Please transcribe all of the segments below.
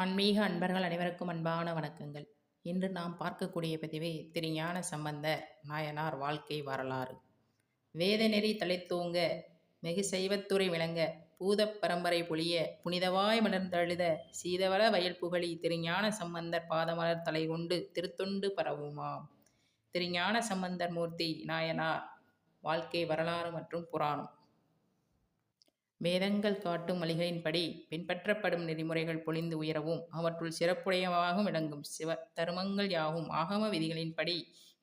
ஆன்மீக அன்பர்கள் அனைவருக்கும் அன்பான வணக்கங்கள். இன்று நாம் பார்க்கக்கூடிய பதிவை திருஞான சம்பந்தர் நாயனார் வாழ்க்கை வரலாறு. வேதநெறி தலைத்தூங்க வெகு சைவத்துறை விளங்க பூதப் பரம்பரை பொழிய புனிதவாய் மலர்ந்தழுத சீதவள வயல் புகழி திருஞான சம்பந்தர் பாதமலர் தலை கொண்டு திருத்தொண்டு பரவுமாம். திருஞான சம்பந்தர் மூர்த்தி நாயனார் வாழ்க்கை வரலாறு மற்றும் புராணம். வேதங்கள் காட்டும் வழிகளின்படி பின்பற்றப்படும் நெறிமுறைகள் பொழிந்து உயரவும் அவற்றுள் சிறப்புடையவாகவும் விளங்கும். சிவ தருமங்கள் யாவும் ஆகம விதிகளின்படி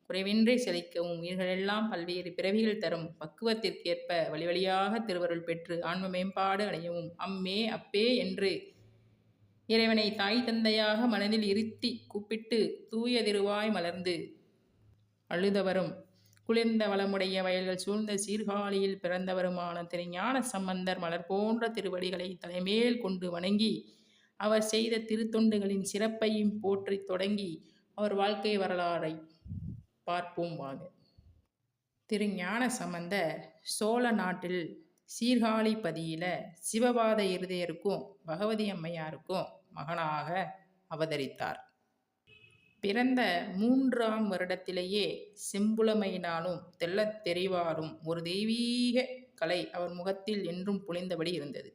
குறைவின்றி செழிக்கவும் உயிர்களெல்லாம் பல்வேறு பிறவிகள் தரும். பக்குவத்திற்கேற்ப வழிவழியாக திருவருள் பெற்று ஆன்ம மேம்பாடு அடையவும். அம்மே அப்பே என்று இறைவனை தாய் தந்தையாக மனதில் இருத்தி கூப்பிட்டு தூய திருவாய் மலர்ந்து அழுதவரும். குளிர்ந்த வளமுடைய வயல்கள் சூழ்ந்த சீர்காழியில் பிறந்தவருமான திருஞான சம்பந்தர் மலர் போன்ற திருவடிகளை தலைமேல் கொண்டு வணங்கி அவர் செய்த திருத்தொண்டுகளின் சிறப்பையும் போற்றி தொடங்கி அவர் வாழ்க்கை வரலாறை பார்ப்போம் வாங்க. திருஞான சம்பந்தர் சோழ நாட்டில் சீர்காழி பதியில சிவபாத இருதயருக்கும் பகவதி அம்மையாருக்கும் மகனாக அவதரித்தார். பிறந்த மூன்றாம் வருடத்திலேயே செம்புலமையினாலும் தெள்ளத் தெரிவாரும் ஒரு தெய்வீக கலை அவர் முகத்தில் என்றும் பொழிந்தபடி இருந்தது.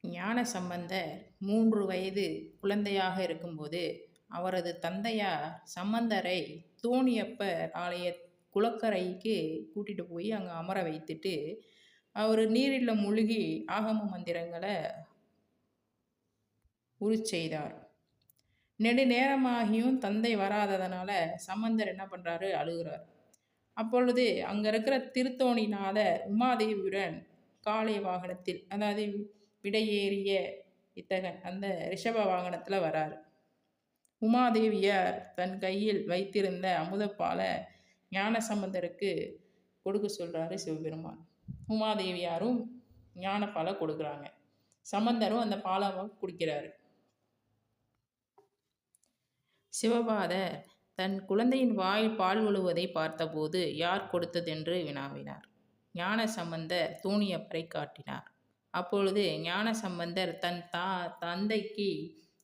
ஞான சம்பந்தர் மூன்று வயது குழந்தையாக இருக்கும்போது அவரது தந்தையார் சம்பந்தரை தோணியப்பர் ஆலய குளக்கரைக்கு கூட்டிட்டு போய் அங்கே அமர வைத்துட்டு அவர் நீரில் மூழ்கி ஆகம மந்திரங்களை உரு செய்தார். நெடுநேரமாகியும் தந்தை வராததனால சம்பந்தர் என்ன பண்ணுறாரு அழுகிறார். அப்பொழுது அங்கே இருக்கிற திருத்தோணிநாதர் உமாதேவியுடன் காளை வாகனத்தில் அதாவது விடையேறிய இத்தகன் அந்த ரிஷப வாகனத்தில் வரார். உமாதேவியார் தன் கையில் வைத்திருந்த அமுதப்பாலை ஞான சம்பந்தருக்கு கொடுக்க சொல்கிறாரு சிவபெருமான். உமாதேவியாரும் ஞானப்பாலை கொடுக்குறாங்க. சம்பந்தரும் அந்த பாலை குடிக்கிறாரு. சிவபாதர் தன் குழந்தையின் வாய் பால் உழுவதை பார்த்தபோது யார் கொடுத்ததென்று வினாவினார். ஞான சம்பந்தர் தூணியப்பரை காட்டினார். அப்பொழுது ஞான சம்பந்தர் தன் தா தந்தைக்கு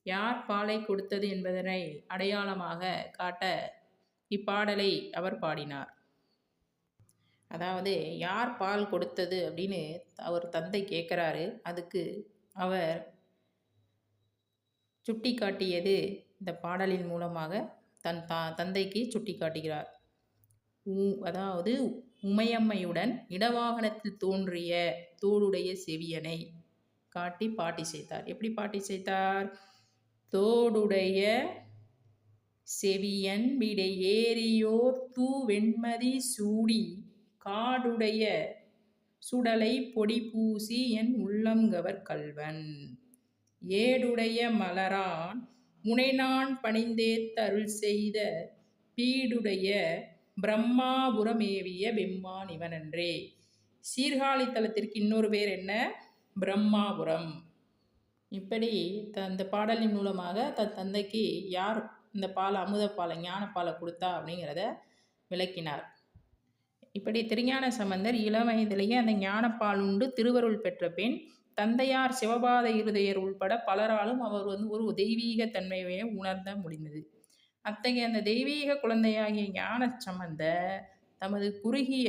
யார் பாலை கொடுத்தது என்பதனை அடையாளமாக காட்ட இப்பாடலை அவர் பாடினார். அதாவது யார் பால் கொடுத்தது அப்படின்னு அவர் தந்தை கேட்குறாரு. அதுக்கு அவர் சுட்டி காட்டியது இந்த பாடலின் மூலமாக தன் தா தந்தைக்கு சுட்டி காட்டுகிறார். அதாவது உமையம்மையுடன் இடவாகனத்தில் தோன்றிய தோடுடைய செவியனை காட்டி பாட்டி செய்தார். எப்படி பாட்டி செய்தார்? தோடுடைய செவியன் விடை ஏறியோர் தூ வெண்மதி சூடி காடுடைய சுடலை பொடி பூசி என் உள்ளங்கவர் கல்வன் ஏடுடைய மலரான் முனைநான் பணிந்தேத்த தருள் செய்த பீடுடைய பிரம்மாபுரமேவிய பெம்மான் இவனன்றே. சீர்காழி தலத்திற்கு இன்னொரு பேர் என்ன? பிரம்மாபுரம். இப்படி த அந்த பாடலின் மூலமாக தன் தந்தைக்கு யார் இந்த பால் அமுதப்பாலை ஞானப்பாலை கொடுத்தா அப்படிங்கிறத விளக்கினார். இப்படி திருஞான சம்பந்தர் இளம் வயதிலேயே அந்த ஞானப்பால் உண்டு திருவருள் பெற்ற பெண் தந்தையார் சிவபாத இருதயர் உள்பட பலராலும் அவர் வந்து ஒரு தெய்வீக தன்மையை உணர்ந்த முடிந்தது. அத்தகைய அந்த தெய்வீக குழந்தையாகிய ஞான சம்பந்த தமது குறுகிய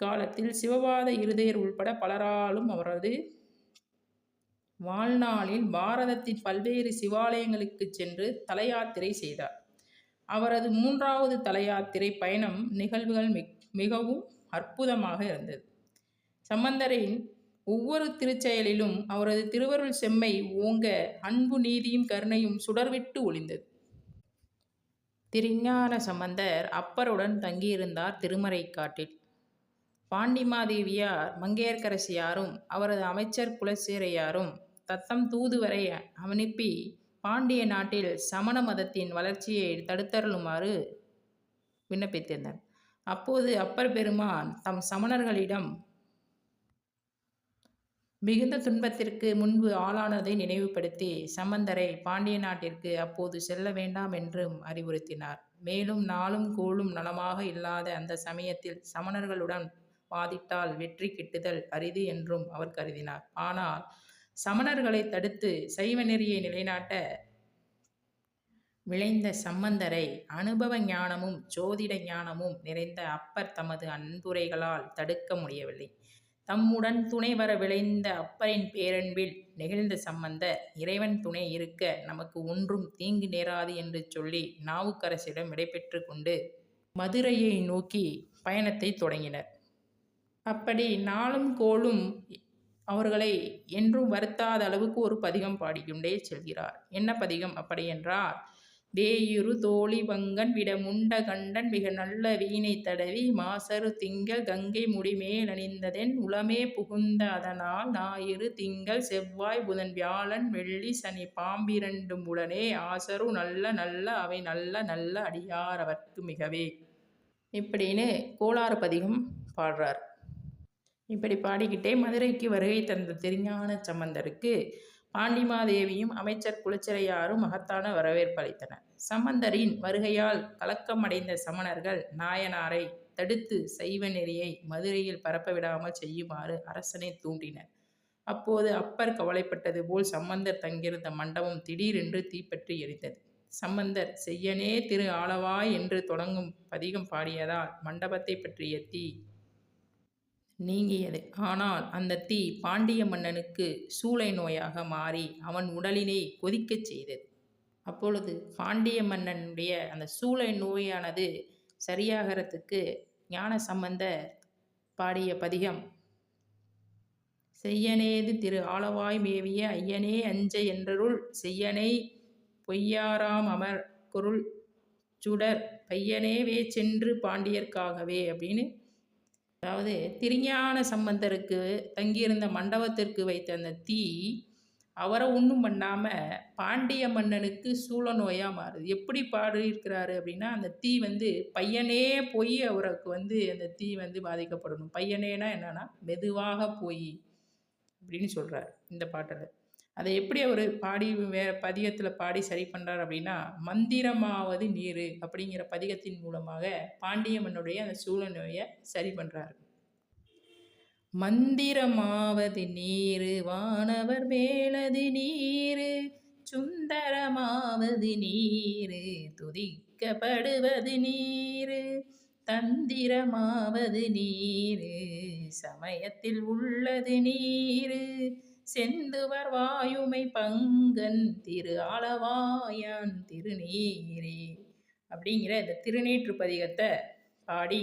காலத்தில் சிவபாத இருதயர் உள்பட பலராலும் அவரது வாழ்நாளில் பாரதத்தின் பல்வேறு சிவாலயங்களுக்கு சென்று தலையாத்திரை செய்தார். அவரது மூன்றாவது தலையாத்திரை பயணம் நிகழ்வுகள் மிகவும் அற்புதமாக இருந்தது. சம்பந்தரின் ஒவ்வொரு திருச்செயலிலும் அவரது திருவருள் செம்மை ஓங்க அன்பு நீதியும் கருணையும் சுடர்விட்டு ஒளிந்தது. திருஞான சம்பந்தர் அப்பருடன் தங்கியிருந்தார் திருமறை காட்டில். பாண்டிமாதேவியார் மங்கையர்கரசியாரும் அவரது அமைச்சர் குலசேரையாரும் தத்தம் தூதுவரை அனுப்பி பாண்டிய நாட்டில் சமண மதத்தின் வளர்ச்சியை தடுத்தருளுமாறு விண்ணப்பித்திருந்தார் அப்போது அப்பர் பெருமான் தம் சமணர்களிடம் மிகுந்த துன்பத்திற்கு முன்பு ஆளானதை நினைவுபடுத்தி சம்பந்தரை பாண்டிய நாட்டிற்கு அப்போது செல்ல வேண்டாம் என்றும் அறிவுறுத்தினார். மேலும் நாளும் கோளும் நலமாக இல்லாத அந்த சமயத்தில் சமணர்களுடன் வாதிட்டால் வெற்றி கிட்டுதல் அரிது என்றும் அவர் கருதினார். ஆனால் சமணர்களை தடுத்து சைவ நெறியை நிலைநாட்ட விளைந்த சம்பந்தரை அனுபவ ஞானமும் ஜோதிட ஞானமும் நிறைந்த அப்பர் தமது அன்புரைகளால் தடுக்க முடியவில்லை. தம்முடன் துணை வர விளைந்த அப்பரின் பேரன்பில் நெகிழ்ந்த சம்பந்த இறைவன் துணை இருக்க நமக்கு ஒன்றும் தீங்கு நேராது என்று சொல்லி நாவுக்கரசிடம் விடைபெற்று கொண்டு மதுரையை நோக்கி பயணத்தை தொடங்கினர். அப்படி நாளும் கோளும் அவர்களை என்றும் வருத்தாத அளவுக்கு ஒரு பதிகம் பாடிக்கொண்டே செல்கிறார். என்ன பதிகம் அப்படி என்றால் வேயுரு தோழி வங்கன் விடமுண்ட கண்டன் மிக நல்ல வீணை தடவி மாசரு திங்கள் கங்கை முடிமேல் அணிந்ததென் உளமே புகுந்த அதனால் ஞாயிறு திங்கள் செவ்வாய் புதன் வியாழன் வெள்ளி சனி பாம்பிரண்டும் உடனே ஆசரு நல்ல நல்ல அவை நல்ல நல்ல அடியார் அவர்க்கு மிகவே. இப்படின்னு கோளாறு பதிகம் பாடுறார். இப்படி பாடிக்கிட்டே மதுரைக்கு வருகை தந்த திருஞான சம்பந்தருக்கு பாண்டிமாதேவியும் அமைச்சர் குலச்சிறையாரும் மகத்தான வரவேற்பு அளித்தனர். சம்பந்தரின் வருகையால் கலக்கமடைந்த சமணர்கள் நாயனாரை தடுத்து சைவ நெறியை மதுரையில் பரப்ப விடாமல் செய்யுமாறு அரசனை தூண்டினர். அப்போது அப்பர் கவலைப்பட்டது போல் சம்பந்தர் தங்கியிருந்த மண்டபம் திடீரென்று தீப்பற்றி எரிந்தது. சம்பந்தர் செய்யனே திரு ஆளவாய் என்று தொடங்கும் பதிகம் பாடியதால் மண்டபத்தை பற்றிய தீ நீங்கியது. ஆனால் அந்த தீ பாண்டிய மன்னனுக்கு சூளை நோயாக மாறி அவன் உடலினை கொதிக்கச் செய்தது. அப்பொழுது பாண்டிய மன்னனுடைய அந்த சூளை நோயானது சரியாகிறதுக்கு ஞான சம்பந்த பாடிய பதிகம் செய்யனேது திரு ஆளவாய் மேவிய ஐயனே அஞ்ச என்றருள் செய்யனை பொய்யாராம் அமர் குருள் சுடர் பையனேவே சென்று பாண்டியர்க்காகவே அப்படின்னு அதாவது திருஞான சம்பந்தருக்கு தங்கியிருந்த மண்டபத்திற்கு வைத்த அந்த தீ அவரை ஒன்றும் பண்ணாமல் பாண்டிய மன்னனுக்கு சூழ நோயாக மாறுது. எப்படி பாடியிருக்கிறாரு அப்படின்னா அந்த தீ வந்து பையனே போய் அவருக்கு வந்து அந்த தீ வந்து பாதிக்கப்படணும். பையனேனா என்னன்னா மெதுவாக போய் அப்படின்னு சொல்கிறார் இந்த பாட்டில் அதை எப்படி அவர் பாடி வேறு பதிகத்தில் பாடி சரி பண்ணுறார் அப்படின்னா மந்திரமாவது நீர் அப்படிங்கிற பதிகத்தின் மூலமாக பாண்டியம்மனுடைய அந்த சூழ நோயை சரி பண்ணுறாரு மந்திரமாவது நீர் வானவர் மேலது நீர் சுந்தரமாவது நீர் துதிக்கப்படுவது நீர் தந்திரமாவது நீர் சமயத்தில் உள்ளது நீர் செந்துவர் வாயுமை பங்கன் திரு ஆளவாயான் திருநீரே அப்படிங்கிற இந்த திருநீற்று பதிகத்தை பாடி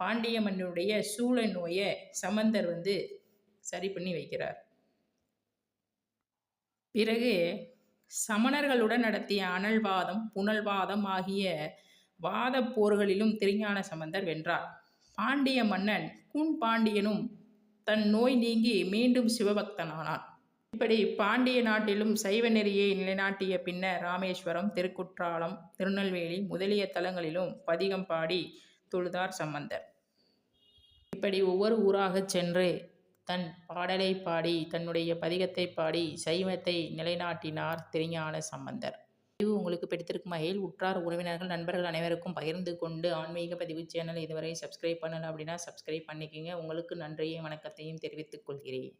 பாண்டிய மன்னனுடைய சூழ நோயை சமந்தர் வந்து சரி பண்ணி வைக்கிறார். பிறகு சமணர்களுடன் நடத்திய அனல்வாதம் புனல்வாதம் ஆகிய வாத போர்களிலும் திருஞான சம்பந்தர் வென்றார். பாண்டிய மன்னன் கூன் பாண்டியனும் தன் நோய் நீங்கி மீண்டும் சிவபக்தனானான். இப்படி பாண்டிய நாட்டிலும் சைவ நெறியை நிலைநாட்டிய பின்னர் ராமேஸ்வரம் திருக்குற்றாலம் திருநெல்வேலி முதலிய தலங்களிலும் பதிகம் பாடி தொழுதார் சம்பந்தர். இப்படி ஒவ்வொரு ஊராகச் சென்று தன் பாடலை பாடி தன்னுடைய பதிகத்தை பாடி சைவத்தை நிலைநாட்டினார் திருஞான சம்பந்தர். பதிவு உங்களுக்கு பிடித்திருக்கும் வகையில் உற்றார் உறவினர்கள் நண்பர்கள் அனைவருக்கும் பகிர்ந்து கொண்டு ஆன்மீக பதிவு சேனல் இதுவரை சப்ஸ்கிரைப் பண்ணலை அப்படின்னா சப்ஸ்கிரைப் பண்ணிக்கோங்க. உங்களுக்கு நன்றியையும் வணக்கத்தையும் தெரிவித்துக் கொள்கிறேன்.